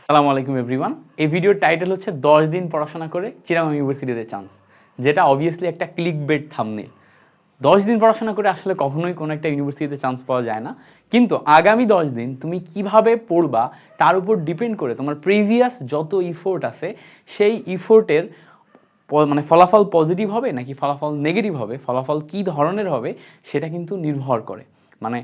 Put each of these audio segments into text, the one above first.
আসসালামু আলাইকুম এভরিওয়ান এই ভিডিওর টাইটেল হচ্ছে দশ দিন পড়াশোনা করে চিরাং ইউনিভার্সিটিতে চান্স যেটা অবভিয়াসলি একটা ক্লিক বেড থামনেল দশ দিন পড়াশোনা করে আসলে কখনোই কোনো একটা ইউনিভার্সিটিতে চান্স পাওয়া যায় না। কিন্তু আগামী দশ দিন তুমি কীভাবে পড়বা, তার উপর ডিপেন্ড করে তোমার প্রিভিয়াস যত ইফোর্ট আছে, সেই ইফোর্টের মানে ফলাফল পজিটিভ হবে নাকি ফলাফল নেগেটিভ হবে, ফলাফল কি ধরনের হবে, সেটা কিন্তু নির্ভর করে। মানে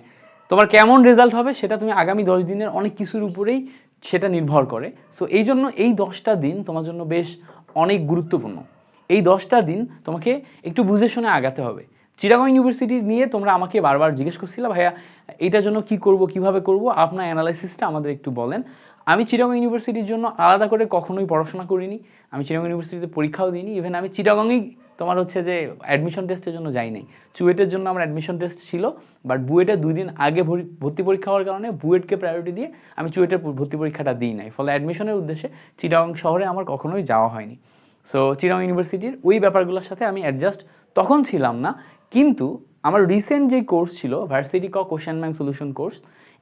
তোমার কেমন রেজাল্ট হবে, সেটা তুমি আগামী দশ দিনের অনেক কিছুর উপরেই সেটা নির্ভর করে। সো এই জন্য এই দশটা দিন তোমার জন্য বেশ অনেক গুরুত্বপূর্ণ। এই দশটা দিন তোমাকে একটু বুঝে শুনে আগাতে হবে। চিরাগং ইউনিভার্সিটি নিয়ে তোমরা আমাকে বারবার জিজ্ঞেস করছিলে, ভাইয়া এটার জন্য কি করব, কীভাবে করব? আপনার অ্যানালাইসিসটা আমাদের একটু বলেন। আমি চিরাগং ইউনিভার্সিটির জন্য আলাদা করে কখনোই পড়াশোনা করিনি। আমি চিরাগং ইউনিভার্সিটিতে পরীক্ষাও দিইনি। ইভেন আমি চিটাগংই তোমার হচ্ছে যে অ্যাডমিশন টেস্টের জন্য যাই নাই চুয়েটের জন্য আমার অ্যাডমিশন টেস্ট ছিল বাট বুয়েটের দুই দিন আগে ভর্তি পরীক্ষা হওয়ার কারণে বুয়েটকে প্রায়োরিটি দিয়ে আমি চুয়েটের ভর্তি পরীক্ষাটা দিই নাই। ফলে অ্যাডমিশনের উদ্দেশ্যে চিটাগং শহরে আমার কখনোই যাওয়া হয়নি। সো চিটাগং ইউনিভার্সিটির ওই ব্যাপারগুলোর সাথে আমি অ্যাডজাস্ট তখন ছিলাম না, কিন্তু আমার রিসেন্ট যে কোর্স ছিল ভার্সিটি ক কোশ্চেন ব্যাংক সলিউশন কোর্স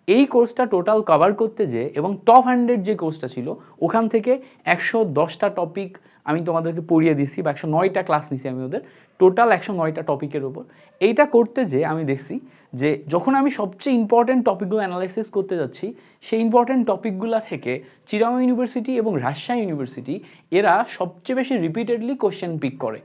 এই কোর্সটা টোটাল কভার করতে যে এবং টপ হান্ড্রেড যে কোর্সটা ছিল, ওখান থেকে একশো দশটা টপিক আমি তোমাদেরকে পড়িয়ে দিছি বা একশো নয়টা ক্লাস নিছি আমি ওদের। টোটাল একশো নয়টা টপিকের ওপর এইটা করতে যে আমি দেখছি যে যখন আমি সবচেয়ে ইম্পর্টেন্ট টপিকগুলো অ্যানালাইসিস করতে যাচ্ছি, সেই ইম্পর্টেন্ট টপিকগুলো থেকে চিরাং ইউনিভার্সিটি এবং রাজশাহী ইউনিভার্সিটি এরা সবচেয়ে বেশি রিপিটেডলি কোশ্চেন পিক করে।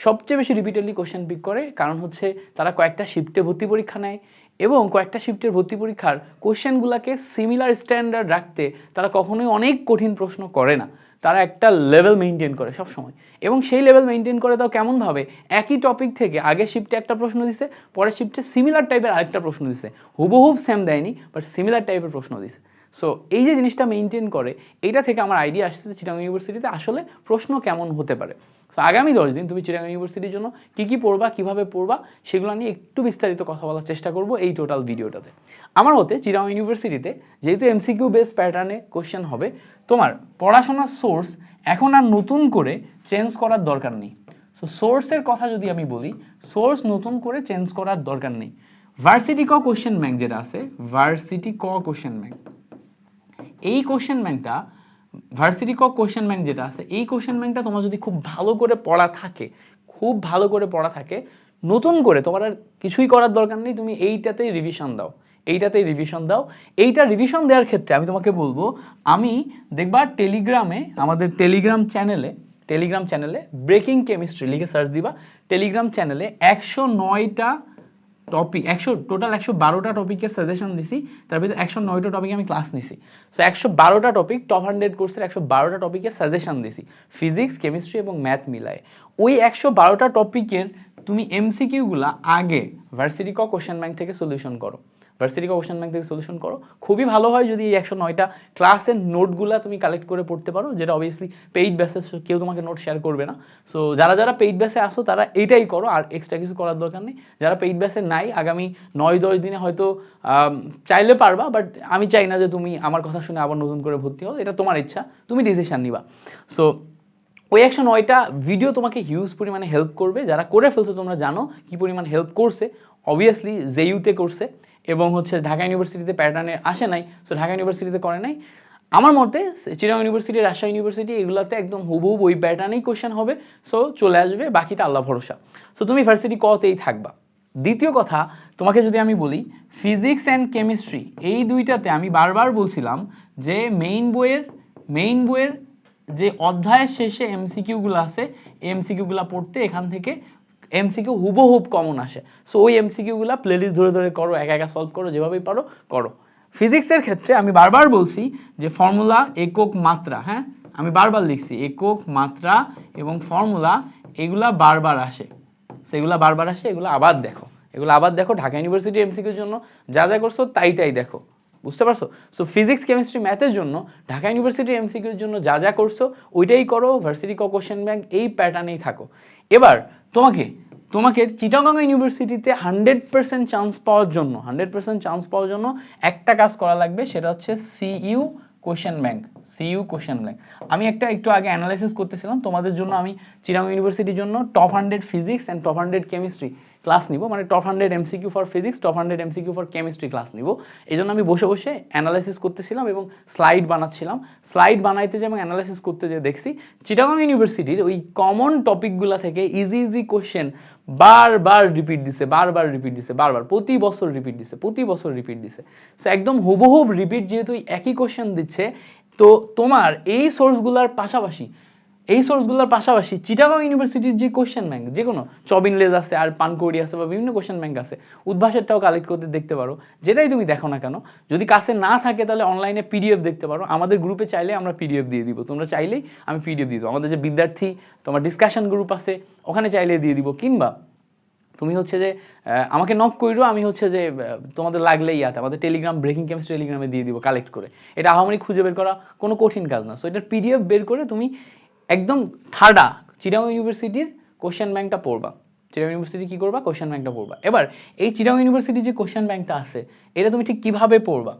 সবচেয়ে বেশি রিপিটেডলি কোশ্চেন পিক করে কারণ হচ্ছে তারা কয়েকটা শিফটে ভর্তি পরীক্ষা নেয় এবং কয়েকটা শিফটের ভর্তি পরীক্ষার কোশ্চেনগুলোকে সিমিলার স্ট্যান্ডার্ড রাখতে তারা কখনোই অনেক কঠিন প্রশ্ন করে না। তারা একটা লেভেল মেনটেন করে সব সময় এবং সেই লেভেল মেনটেন করে তাও কেমনভাবে? একই টপিক থেকে আগে শিফটে একটা প্রশ্ন দিছে, পরের শিফটে সিমিলার টাইপের আরেকটা প্রশ্ন দিছে। হুবহুব সেম দেয়নি বাট সিমিলার টাইপের প্রশ্ন দিছে। সো এই যে জিনিসটা মেনটেন করে, এইটা থেকে আমার আইডিয়া আসছে চিটাং ইউনিভার্সিটিতে আসলে প্রশ্ন কেমন হতে পারে? সো আগামী দশ দিন তুমি চিটাং ইউনিভার্সিটির জন্য কি কি পড়বা, কীভাবে পড়বা, সেগুলো নিয়ে একটু বিস্তারিত কথা বলার চেষ্টা করব এই টোটাল ভিডিওটাতে আমার মতে চিটাং ইউনিভার্সিটিতে যেহেতু এমসিকিউ বেস প্যাটার্নে কোশ্চেন হবে, তোমার পড়াশোনার সোর্স এখন আর নতুন করে চেঞ্জ করার দরকার নেই। সো সোর্সের কথা যদি আমি বলি সোর্স নতুন করে চেঞ্জ করার দরকার নেই। ভার্সিটি ক কোশ্চেন ব্যাংক যেটা আছে ভার্সিটি ক কোশ্চেন ব্যাংক এই কোশ্চেন ব্যাংকটা ভার্সিটি ক কোশ্চেন ব্যাংক যেটা আছে, এই কোশ্চেন ব্যাংকটা তোমার যদি খুব ভালো করে পড়া থাকে, খুব ভালো করে পড়া থাকে, নতুন করে তোমার আর কিছুই করার দরকার নেই, তুমি এইটাতেই রিভিশন দাও, এইটাতেই রিভিশন দাও। এইটা রিভিশন দেওয়ার ক্ষেত্রে আমি তোমাকে বলব, আমি দেখবা টেলিগ্রামে আমাদের টেলিগ্রাম চ্যানেলে টেলিগ্রাম চ্যানেলে ব্রেকিং কেমিস্ট্রি লিখে সার্চ দিবা টেলিগ্রাম চ্যানেলে একশো নয়টা টপিক একশো টোটাল একশো বারোটা টপিকের সাজেশন দিছি, তার ভিতরে একশো নয়টা টপিকে আমি ক্লাস নিছি। সো একশো বারোটা টপিক টপ হান্ড্রেড কোর্সের একশো বারোটা টপিকের সাজেশন দিছি ফিজিক্স কেমিস্ট্রি এবং ম্যাথ মিলায়। ওই একশো বারোটা টপিকের তুমি এমসিকিউগুলা আগে ভার্সিটি ক কোশ্চেন ব্যাংক থেকে সলিউশন করো। ভার্সিটি ক কোশ্চেন ব্যাংক থেকে সলিউশন করো। খুবই ভালো হয় যদি এই একশো নয়টা ক্লাসের নোটগুলা তুমি কালেক্ট করে পড়তে পারো, যেটা অবভিয়াসলি পেইড ব্যাসে কেউ তোমাকে নোট শেয়ার করবে না। সো যারা যারা পেইড ব্যাসে আসো, তারা এইটাই করো, আর এক্সট্রা কিছু করার দরকার নেই। যারা পেইড ব্যাসে নাই, আগামী নয় দশ দিনে হয়তো চাইলে পারবা বাট আমি চাই না যে তুমি আমার কথা শুনে আবার নতুন করে ভর্তি হও। এটা তোমার ইচ্ছা, তুমি ডিসিশন নিবা। সো ওই একশো নয়টা ভিডিও তোমাকে হিউজ পরিমাণে হেল্প করবে। যারা করে ফেলছে, তোমরা জানো কি পরিমাণ হেল্প করছে। অবভিয়াসলি জেইউতে করছে এবং হচ্ছে ঢাকা ইউনিভার্সিটিতে প্যাটার্নে আসে নাই। সো ঢাকা ইউনিভার্সিটিতে করে নাই। আমার মতে চিরাং ইউনিভার্সিটি রাজশাহী ইউনিভার্সিটি এগুলোতে একদম হুবহুব ওই প্যাটার্নেই কোশ্চেন হবে। সো চলে আসবে, বাকিটা আল্লাহ ভরসা। সো তুমি ভার্সিটি কতেই থাকবা? দ্বিতীয় কথা, তোমাকে যদি আমি বলি ফিজিক্স অ্যান্ড কেমিস্ট্রি এই দুইটাতে আমি বারবার বলছিলাম যে মেইন বইয়ের মেইন বইয়ের যে অধ্যায়ের শেষে এমসিকিউগুলো আছে এমসিকিউগুলো পড়তে এখান থেকে এমসিকিউ হুবহুব কমন আসে। সো ওই এমসিকিউগুলো প্লেলিস্ট ধরে ধরে করো, একা একা সলভ করো, যেভাবেই পারো করো। ফিজিক্সের ক্ষেত্রে আমি বারবার বলছি যে ফর্মুলা একক মাত্রা হ্যাঁ? আমি বারবার লিখছি, একক মাত্রা এবং ফর্মুলা এগুলা বারবার আসে। সেগুলা বারবার আসে, এগুলো আবার দেখো। এগুলো আবার দেখো ঢাকা ইউনিভার্সিটি এমসিকিউর জন্য। যা যা করছ তাই তাই দেখো। বুঝতে পারছ? সো ফিজিক্স কেমিস্ট্রি ম্যাথের জন্য ঢাকা ইউনিভার্সিটি এমসিকিউর জন্য যা যা করছ, ওইটাই করো ভার্সিটি ক কোশ্চেন ব্যাংক এই প্যাটার্নেই থাকো। এবার, তোমাকে তোমাকে চিটাগং ইউনিভার্সিটিতে হান্ড্রেড পার্সেন্ট চান্স পাওয়ার জন্য হান্ড্রেড পার্সেন্ট চান্স পাওয়ার জন্য একটা কাজ করা লাগবে, সেটা হচ্ছে CU question bank CU question bank আমি একটা একটু আগে অ্যানালাইসিস করতেছিলাম, তোমাদের জন্য আমি চিরাং ইউনিভার্সিটির জন্য top hundred physics and top hundred chemistry class নিব মানে top hundred MCQ for physics top hundred MCQ for chemistry class নিব। এই জন্য আমি বসে বসে অ্যানালাইসিস করতেছিলাম এবং স্লাইড বানাচ্ছিলাম। স্লাইড বানাইতে যে এবং অ্যানালাইসিস করতে যে দেখছি চিটাগং ইউনিভার্সিটির ওই কমন টপিকগুলো থেকে ইজি ইজি কোশ্চেন বারবার রিপিট দিছে, বারবার রিপিট দিছে, বারবার, প্রতি বছর রিপিট দিছে, প্রতি বছর রিপিট দিছে। সো একদম হুবহুব রিপিট যেহেতু একই কোশ্চেন দিচ্ছে, তো তোমার এই সোর্সগুলোর পাশাপাশি এই সোর্সগুলোর পাশাপাশি চিটাগং ইউনিভার্সিটির যে কোশ্চেন ব্যাংক যে কোনো চবিনলেজ আছে আর পানকৌড়ি আছে বা বিভিন্ন কোশ্চেন ব্যাংক আছে, উদ্ভাসেরটাও কালেক্ট করতে দেখতে পারো। যেটাই তুমি দেখো না কেন, যদি কাছে না থাকে তাহলে অনলাইনে পিডিএফ দেখতে পারো। আমাদের গ্রুপে চাইলে আমরা পিডিএফ দিয়ে দিব। তোমরা চাইলেই আমি পিডিএফ দিয়ে দেবো। আমাদের যে বিদ্যার্থী, তোমার ডিসকাশন গ্রুপ আছে, ওখানে চাইলে দিয়ে দিব। কিংবা তুমি হচ্ছে যে আমাকে নক কইরো, আমি হচ্ছে যে তোমাদের লাগলে ইয়াতে, আমাদের টেলিগ্রাম ব্রেকিং কেমিস্ট্রি টেলিগ্রামে দিয়ে দিব কালেক্ট করে। এটা আহামরি খুঁজে বের করা কোনো কঠিন কাজ না। সো এটার পিডিএফ বের করে তুমি একদম ঠাডা। চিরাং ইউনিভার্সিটির কোশ্চেন ব্যাংকটা পড়বা। চিরাং ইউনিভার্সিটি কি করবা? কোশ্চেন ব্যাংকটা পড়বা। এবার, এই চিরাং ইউনিভার্সিটির যে কোশ্চেন ব্যাংকটা আছে, এটা তুমি ঠিক কীভাবে পড়বা?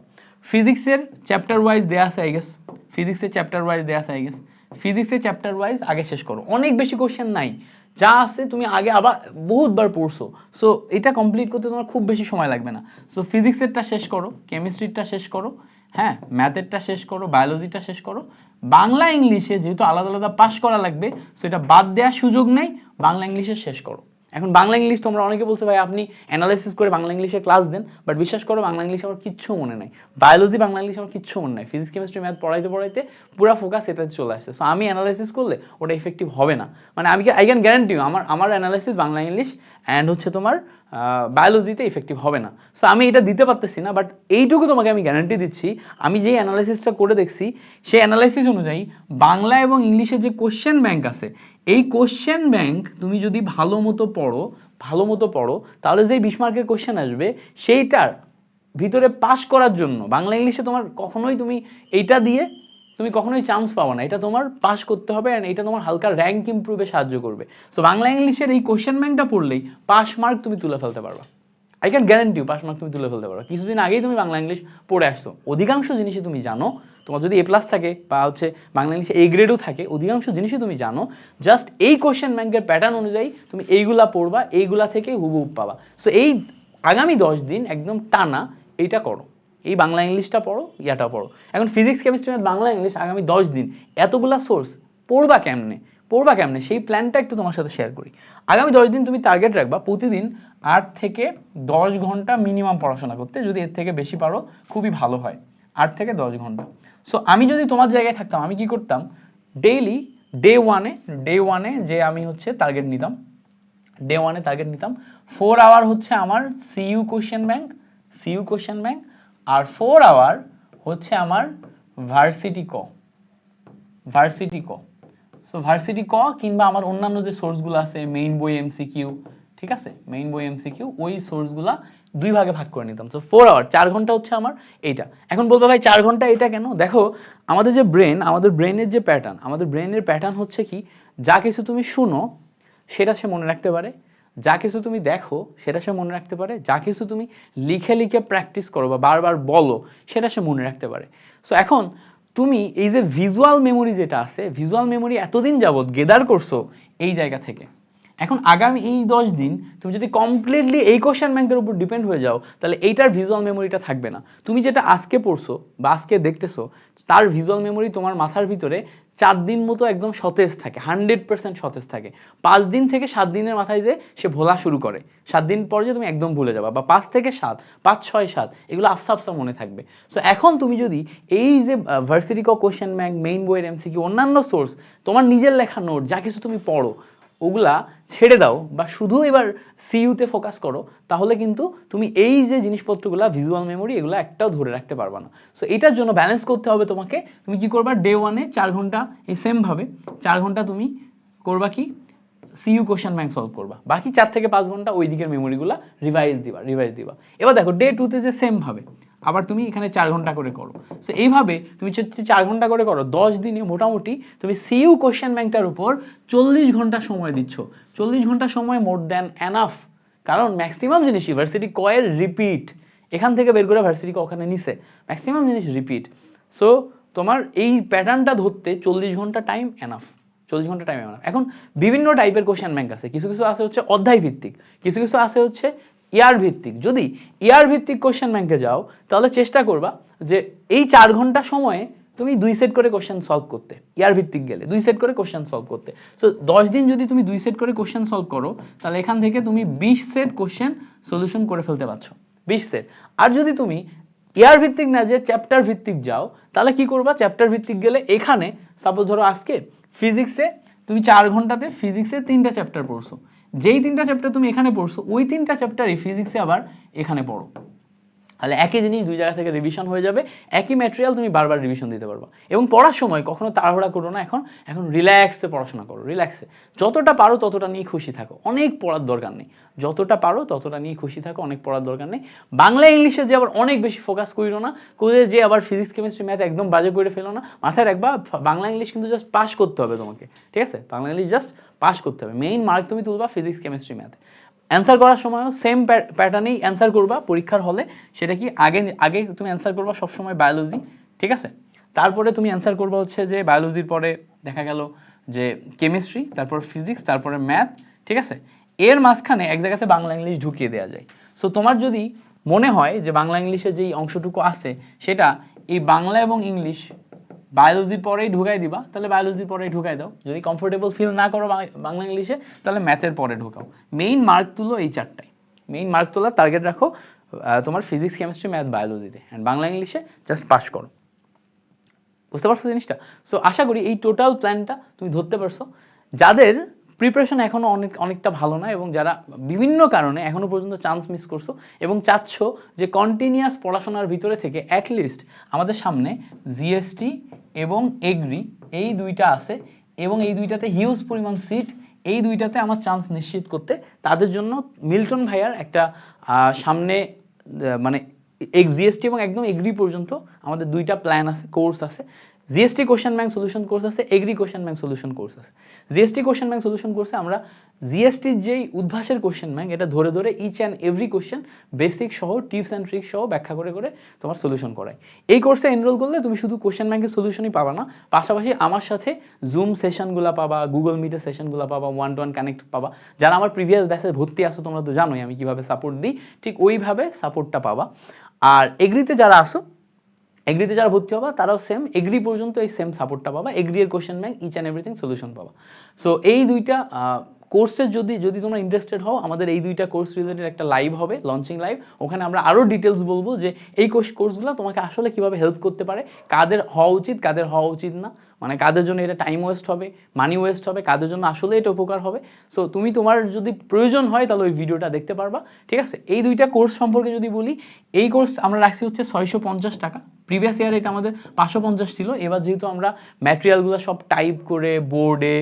ফিজিক্সের চ্যাপ্টার ওয়াইজ দেয়া আছে আই গেস ফিজিক্সের চ্যাপ্টার ওয়াইজ দেয়া আছে আই গেস ফিজিক্সের চ্যাপ্টার ওয়াইজ আগে শেষ করো। অনেক বেশি কোশ্চেন নাই। যা আছে তুমি আগে আবার বহুতবার পড়ছো। সো এটা কমপ্লিট করতে তোমার খুব বেশি সময় লাগবে না। সো ফিজিক্সেরটা শেষ করো কেমিস্ট্রিটা শেষ করো হ্যাঁ ম্যাথেরটা শেষ করো বায়োলজিটা শেষ করো। বাংলা ইংলিশে যেহেতু আলাদা আলাদা পাশ করা লাগবে সো এটা বাদ দেওয়ার সুযোগ নেই, বাংলা ইংলিশে শেষ করো। এখন বাংলা ইংলিশ তোমরা অনেকে বলছো, ভাই, আপনি অ্যানালাইসিস করে বাংলা ইংলিশে ক্লাস দেন বাট বিশ্বাস করো, বাংলা ইংলিশ আমার কিচ্ছু মনে নাই। বায়োলজি বাংলা ইংলিশ আমার কিচ্ছু মনে নাই। ফিজিক্স কেমিস্ট্রি ম্যাথ পড়াইতে পড়াইতে পুরো ফোকাস এটাতে চলে আসছে। সো আমি অ্যানালাইসিস করলে ওটা ইফেক্টিভ হবে না। মানে আমি আই ক্যান গ্যারান্টি আমার আমার অ্যানালাইসিস বাংলা ইংলিশ অ্যান্ড হচ্ছে তোমার বায়োলজিতে ইফেক্টিভ হবে না। সো আমি এটা দিতে পারতেছি না বাট এইটুকু তোমাকে আমি গ্যারান্টি দিচ্ছি, আমি যেই অ্যানালাইসিসটা করে দেখছি, সেই অ্যানালাইসিস অনুযায়ী বাংলা এবং ইংলিশে যে কোশ্চেন ব্যাংক আছে, এই কোশ্চেন ব্যাংক তুমি যদি ভালো মতো পড়ো, ভালো মতো পড়ো, তাহলে যেই বিশ মার্কের কোশ্চেন আসবে, সেইটার ভিতরে পাশ করার জন্য, বাংলা, ইংলিশে তোমার কখনোই তুমি এইটা দিয়ে তুমি কখনোই চান্স পাবো না। এটা তোমার পাস করতে হবে অ্যান্ড এটা তোমার হালকা র্যাঙ্ক ইমপ্রুভে সাহায্য করবে। সো বাংলা ইংলিশের এই কোশ্চেন ব্যাংকটা পড়লেই পাস মার্ক তুমি তুলে ফেলতে পারবা। I can guarantee pass mark তুমি তুলে ফেলতে পারো কিছুদিন আগেই তুমি বাংলা ইংলিশ পড়ে আসছো। অধিকাংশ জিনিসই তুমি জানো। তোমার যদি এ প্লাস থাকে বা হচ্ছে বাংলা ইংলিশে এ গ্রেডও থাকে, অধিকাংশ জিনিসই তুমি জানো। জাস্ট এই কোশ্চেন ব্যাংকের প্যাটার্ন অনুযায়ী তুমি এইগুলা পড়বা, এইগুলা থেকে হুবহুব পাবা। সো এই আগামী দশ দিন একদম টানা এইটা করো। এই বাংলা ইংলিশটা পড়ো, ইয়াটা পড়ো। এখন ফিজিক্স কেমিস্ট্রি বাংলা, ইংলিশ আগামী দশ দিন। এতগুলা সোর্স পড়বা কেমনে? পড়বা কেমনে? সেই প্ল্যানটা একটু তোমার সাথে শেয়ার করি। আগামী দশ দিন তুমি টার্গেট রাখবা, প্রতিদিন আট থেকে দশ ঘণ্টা মিনিমাম পড়াশোনা করতে, যদি এর থেকে বেশি পারো, খুবই ভালো হয়। আট থেকে দশ ঘণ্টা। সো আমি যদি তোমার জায়গায় থাকতাম, আমি কি করতাম? ডেইলি ডে ওয়ানে ডে ওয়ানে যে আমি হচ্ছে টার্গেট নিতাম ডে ওয়ানে টার্গেট নিতাম ফোর আওয়ার হচ্ছে আমার CU question bank CU question bank আর ফোর আওয়ার হচ্ছে আমার ভার্সিটি ক ভার্সিটি ক। সো ভার্সিটি ক কিংবা আমার অন্যান্য যে সোর্সগুলো আছে মেইন বই এমসিকিউ ঠিক আছে? মেইন বই এমসিকিউ ওই সোর্সগুলা দুই ভাগে ভাগ করে নিতাম। সো ফোর আওয়ার চার ঘণ্টা হচ্ছে আমার এইটা। এখন বলব ভাই, চার ঘণ্টা এটা কেন? দেখো, আমাদের যে ব্রেন আমাদের ব্রেনের যে প্যাটার্ন আমাদের ব্রেনের প্যাটার্ন হচ্ছে কি, যা কিছু তুমি শুনো, সেটা সে মনে রাখতে পারে। যা কিছু তুমি দেখো, সেটা সে মনে রাখতে পারে। যা কিছু তুমি লিখে লিখে প্র্যাকটিস করো বা বারবার বলো, সেটা সে মনে রাখতে পারে। সো এখন তুমি এই যে ভিজুয়াল মেমোরি যেটা আছে ভিজুয়াল মেমোরি এতদিন যাবত গেদার করছ এই জায়গা থেকে এখন আগামী এই দশ দিন তুমি যদি কমপ্লিটলি এই কোশ্চেন ব্যাংকের উপর ডিপেন্ড হয়ে যাও, তাহলে এইটার ভিজুয়াল মেমোরিটা থাকবে না। তুমি যেটা আজকে পড়ছো বা আজকে দেখতেছো, তার ভিজুয়াল মেমোরি তোমার মাথার ভিতরে চার দিন মতো একদম সতেজ থাকে হান্ড্রেড পার্সেন্ট সতেজ থাকে। পাঁচ দিন থেকে সাত দিনের মাথায় যে সে ভোলা শুরু করে, সাত দিন পর যে তুমি একদম ভুলে যাবা, বা পাঁচ থেকে সাত, পাঁচ, ছয়, সাত, এগুলো আফসা আফসা মনে থাকবে। সো এখন তুমি যদি এই যে ভার্সিটি ক কোশ্চেন ব্যাংক মেইন বইয়ের এমসিকি অন্যান্য সোর্স তোমার নিজের লেখা নোট যা কিছু তুমি পড়ো ওগুলা ছেড়ে দাও বা শুধু এবার সিইউতে ফোকাস করো, তাহলে কিন্তু তুমি এই যে জিনিসপত্রগুলো ভিজুয়াল মেমোরি এগুলো একটাও ধরে রাখতে পারবে না। সো এটার জন্য ব্যালেন্স করতে হবে তোমাকে। তুমি কি করবা? ডে ওয়ানে চার ঘণ্টা, এই সেম ভাবে চার ঘণ্টা তুমি করবা কি? সিইউ কোশ্চেন ব্যাংক সলভ করবা। বাকি চার থেকে পাঁচ ঘণ্টা ওই দিকের মেমোরিগুলো রিভাইজ দিবা রিভাইজ দিবা। এবার দেখো ডে টুতে যে সেম ভাবে আবার তুমি এখানে চার ঘণ্টা করে করো। সো এইভাবে তুমি যদি চার ঘণ্টা করে করো, দশ দিনে মোটামুটি তুমি সিইউ কোশ্চেন ব্যাংকটার উপর চল্লিশ ঘণ্টা সময় দিচ্ছ। চল্লিশ ঘণ্টা সময় মোর দ্যান এনাফ কারণ ম্যাক্সিমাম জিনিস ভার্সিটি কয়ের রিপিট এখান থেকে বের করে ভার্সিটি ওখানে নিছে। ম্যাক্সিমাম জিনিস রিপিট সো তোমার এই প্যাটার্নটা ধরতে চল্লিশ ঘণ্টা টাইম এনাফ চল্লিশ ঘণ্টা টাইম এখন বিভিন্ন টাইপের কোশ্চেন ব্যাংক আছে। কিছু কিছু আছে হচ্ছে অধ্যায় ভিত্তিক কিছু কিছু আছে হচ্ছে ইয়ার ভিত্তিক। যদি ইয়ার ভিত্তিক কোশ্চেন ব্যাংকে যাও, তাহলে চেষ্টা করবা যে এই চার ঘণ্টা সময়ে তুমি দুই সেট করে কোশ্চেন সলভ করতে। ইয়ার ভিত্তিক গেলে দুই সেট করে কোশ্চেন সলভ করতে। সো দশ দিন যদি তুমি দুই সেট করে কোশ্চেন সলভ করো, তাহলে এখান থেকে তুমি বিশ সেট কোশ্চেন সলিউশন করে ফেলতে পারছ। বিশ সেট আর যদি তুমি ইয়ার ভিত্তিক না যে চ্যাপ্টার ভিত্তিক যাও, তাহলে কি করবা? চ্যাপ্টার ভিত্তিক গেলে এখানে সাপোজ ধরো আজকে ফিজিক্সে তুমি চার ঘন্টাতে ফিজিক্সে তিনটা চ্যাপ্টার পড়ছো। যেই তিনটা চ্যাপ্টার তুমি এখানে পড়ছো ওই তিনটা চ্যাপ্টারই ফিজিক্সে আবার এখানে পড়ো। তাহলে একই জিনিস দুই জায়গা থেকে রিভিশন হয়ে যাবে, একই ম্যাটেরিয়াল তুমি বারবার রিভিশন দিতে পারবা। এবং পড়ার সময় কখনো তাড়াহুড়া করো না, এখন এখন রিল্যাক্সে পড়াশোনা করো রিল্যাক্সে যতটা পারো ততটা নিয়ে খুশি থাকো, অনেক পড়ার দরকার নেই। যতটা পারো ততটা নিয়ে খুশি থাকো, অনেক পড়ার দরকার নেই। বাংলা, ইংলিশে যে আবার অনেক বেশি ফোকাস করিও না করে যে আবার ফিজিক্স কেমিস্ট্রি ম্যাথ একদম বাজে করে ফেলো না, মাথায় রাখবা, বাংলা, ইংলিশ কিন্তু জাস্ট পাস করতে হবে তোমাকে, ঠিক আছে? বাংলা, ইংলিশ জাস্ট পাস করতে হবে। মেইন মার্ক তুমি তুলবা ফিজিক্স কেমিস্ট্রি ম্যাথে অ্যান্সার করার সময়ও সেম প্যাটার্নেই অ্যান্সার করবা পরীক্ষার হলে। সেটা কি আগে আগে তুমি অ্যান্সার করবা সবসময় বায়োলজি ঠিক আছে? তারপরে তুমি অ্যান্সার করবা হচ্ছে যে বায়োলজির পরে দেখা গেল যে কেমিস্ট্রি তারপর ফিজিক্স তারপরে ম্যাথ ঠিক আছে? এর মাঝখানে এক জায়গাতে বাংলা, ইংলিশ ঢুকিয়ে দেওয়া যায়। সো তোমার যদি মনে হয় যে বাংলা, ইংলিশে যেই অংশটুকু আছে, সেটা এই বাংলা এবং ইংলিশ বায়োলজির পরেই ঢুকাই দিবা, তাহলে বায়োলজি পরেই ঢুকাই দাও। যদি কমফোর্টেবল ফিল না করো বাংলা ইংলিশে, তাহলে ম্যাথের পরে ঢুকাও। মেইন মার্ক তুলো এই চারটায়। মেইন মার্ক তোলার টার্গেট রাখো তোমার ফিজিক্স কেমিস্ট্রি ম্যাথ বায়োলজিতে অ্যান্ড বাংলা ইংলিশে জাস্ট পাস করো। বুঝতে পারছ জিনিসটা? সো আশা করি এই টোটাল প্ল্যানটা তুমি ধরতে পারছ। যাদের প্রিপারেশন এখনও অনেক অনেকটা ভালো না এবং যারা বিভিন্ন কারণে এখনও পর্যন্ত চান্স মিস করছ এবং চাচ্ছ যে কন্টিনিউয়াস পড়াশোনার ভিতরে থেকে অ্যাটলিস্ট আমাদের সামনে জিএসটি এবং এগ্রি এই দুইটা আছে এবং এই দুইটাতে হিউজ পরিমাণ সিট এই দুইটাতে আমার চান্স নিশ্চিত করতে তাদের জন্য মিল্টন ভাইয়ার একটা সামনে মানে জিএসটি এবং একদম এগ্রি পর্যন্ত আমাদের দুইটা প্ল্যান আছে কোর্স আছে। GST question bank solution course আছে agri question bank solution course আছে। জিএসটি কোশ্চেন ব্যাংক সলিউশন কোর্সে আমরা জিএসটির যেই উদ্ভাসের কোশ্চেন ব্যাংক এটা ধরে ধরে each and every question basic সহ টিপস অ্যান্ড ট্রিক্স সহ ব্যাখ্যা করে করে তোমার সলিউশন করাই এই কোর্সে এনরোল করলে তুমি শুধু কোশ্চেন ব্যাংকের সলিউশনই পাবা না, পাশাপাশি আমার সাথে জুম সেশনগুলো পাবা গুগল মিটের সেশনগুলো পাবা ওয়ান টু ওয়ান কানেক্ট পাবা। যারা আমার প্রিভিয়াস ব্যাচে ভর্তি আসো তোমরা তো জানোই আমি কীভাবে সাপোর্ট দিই, ঠিক ওইভাবে সাপোর্টটা পাবা। আর এগ্রিতে যারা আসো এগ্রিতে যারা ভর্তি হবা, তারাও সেম এগ্রি পর্যন্ত এই সেম সাপোর্টটা পাবা এগ্রি এর question bank each and everything solution পাবা। সো এই দুইটা কোর্সের যদি যদি তোমরা ইন্টারেস্টেড হও, আমাদের এই দুইটা কোর্স রিলেটেড একটা লাইভ হবে লঞ্চিং লাইভ ওখানে আমরা আরও ডিটেলস বলব যে এই কোর্স কোর্সগুলো তোমাকে আসলে কীভাবে হেল্প করতে পারে, কাদের হওয়া উচিত, কাদের হওয়া উচিত না মানে কাদের জন্য এটা টাইম ওয়েস্ট হবে মানি ওয়েস্ট হবে, কাদের জন্য আসলে এটা উপকার হবে। সো তুমি তোমার যদি প্রয়োজন হয়, তাহলে ওই ভিডিওটা দেখতে পারবা, ঠিক আছে? এই দুইটা কোর্স সম্পর্কে যদি বলি, এই কোর্স আমরা রাখছি হচ্ছে ছয়শো পঞ্চাশ টাকা। প্রিভিয়াস ইয়ার এটা আমাদের পাঁচশো পঞ্চাশ ছিল। এবার যেহেতু আমরা ম্যাটেরিয়ালগুলো সব টাইপ করে বোর্ডে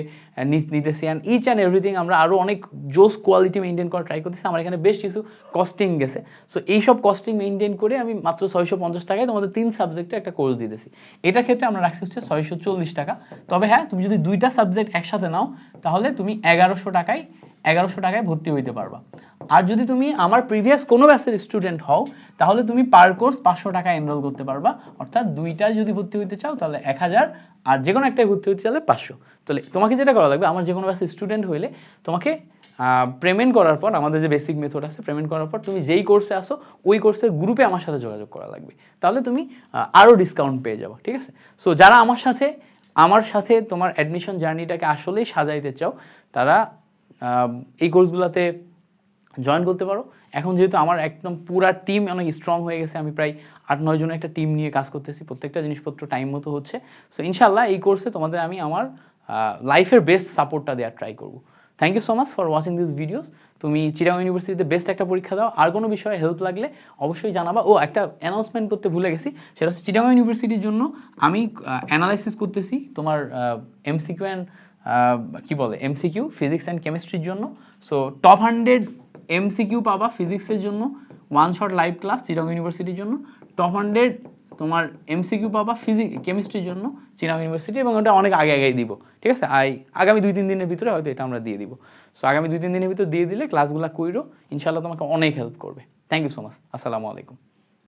নিতেছি। অ্যান্ড ইচ অ্যান্ড এভরিথিং আমরা আরও অনেক জোস কোয়ালিটি মেনটেন করা ট্রাই করতেছি। আমার এখানে বেশ কিছু কস্টিং গেছে। সো এইসব কস্টিং মেনটেন করে আমি মাত্র ছয়শো পঞ্চাশ টাকায় তোমাদের তিন সাবজেক্টে একটা কোর্স দিতেছি। এটার ক্ষেত্রে আমরা রাখছি হচ্ছে ছয়শো চল্লিশ টাকা। তবে হ্যাঁ তুমি যদি দুইটা সাবজেক্ট একসাথে নাও, তাহলে তুমি এগারোশো টাকায় এগারোশো টাকায় ভর্তি হইতে পারবা। আর যদি তুমি আমার প্রিভিয়াস কোনো ব্যাচের স্টুডেন্ট হও, তাহলে তুমি পার কোর্স পাঁচশো টাকা এনরোল করতে পারবা। অর্থাৎ দুইটা যদি ভর্তি হইতে চাও, তাহলে এক হাজার, আর যে কোনো একটাই ভর্তি হইতে চাইলে পাঁচশো। তাহলে তোমাকে যেটা করা লাগবে আমার যে কোনো ব্যাচের স্টুডেন্ট হইলে তোমাকে পেমেন্ট করার পর আমাদের যে বেসিক মেথড আছে পেমেন্ট করার পর তুমি যেই কোর্সে আসো ওই কোর্সের গ্রুপে আমার সাথে যোগাযোগ করা লাগবে। তাহলে তুমি আহ, আরও ডিসকাউন্ট পেয়ে যাব ঠিক আছে? সো যারা আমার সাথে আমার সাথে তোমার অ্যাডমিশন জার্নিটাকে আসলেই সাজাইতে চাও তারা এই কোর্সগুলোতে জয়েন করতে পারো। এখন যেহেতু আমার একদম পুরা টিম অনেক স্ট্রং হয়ে গেছে আমি প্রায় আট নয় জনের একটা টিম নিয়ে কাজ করতেছি প্রত্যেকটা জিনিসপত্র টাইম মতো হচ্ছে। সো ইনশাল্লাহ এই কোর্সে তোমাদের আমি আমার লাইফের বেস্ট সাপোর্টটা দেওয়ার ট্রাই করব। Thank you so much for watching this videos তুমি চিরাং ইউনিভার্সিটিতে বেস্ট একটা পরীক্ষা দাও। আর কোনো বিষয়ে হেল্প লাগলে অবশ্যই জানাবা। ও, একটা অ্যানাউন্সমেন্ট করতে ভুলে গেছি। সেটা হচ্ছে চিটাং ইউনিভার্সিটির জন্য আমি অ্যানালাইসিস করতেছি তোমার এমসিকিউ অ্যান্ড কি বলে এমসিকিউ ফিজিক্স অ্যান্ড কেমিস্ট্রির জন্য। সো টপ হান্ড্রেড এমসিকিউ পাবা ফিজিক্সের জন্য। One shot live class Chirang ইউনিভার্সিটির জন্য। টপ হান্ড্রেড তোমার এমসিকিউ পাবা ফিজিক্স কেমিস্ট্রির জন্য চিনাম ইউনিভার্সিটি এবং ওটা অনেক আগে আগেই দিব। ঠিক আছে? আই, আগামী দুই তিন দিনের ভিতরে হয়তো এটা আমরা দিয়ে দিব। সো আগামী দুই তিন দিনের ভিতরে দিয়ে দিলে ক্লাসগুলো কইরো ইনশাল্লাহ তোমাকে অনেক হেল্প করবে। থ্যাংক ইউ সো মাচ আসসালামু আলাইকুম।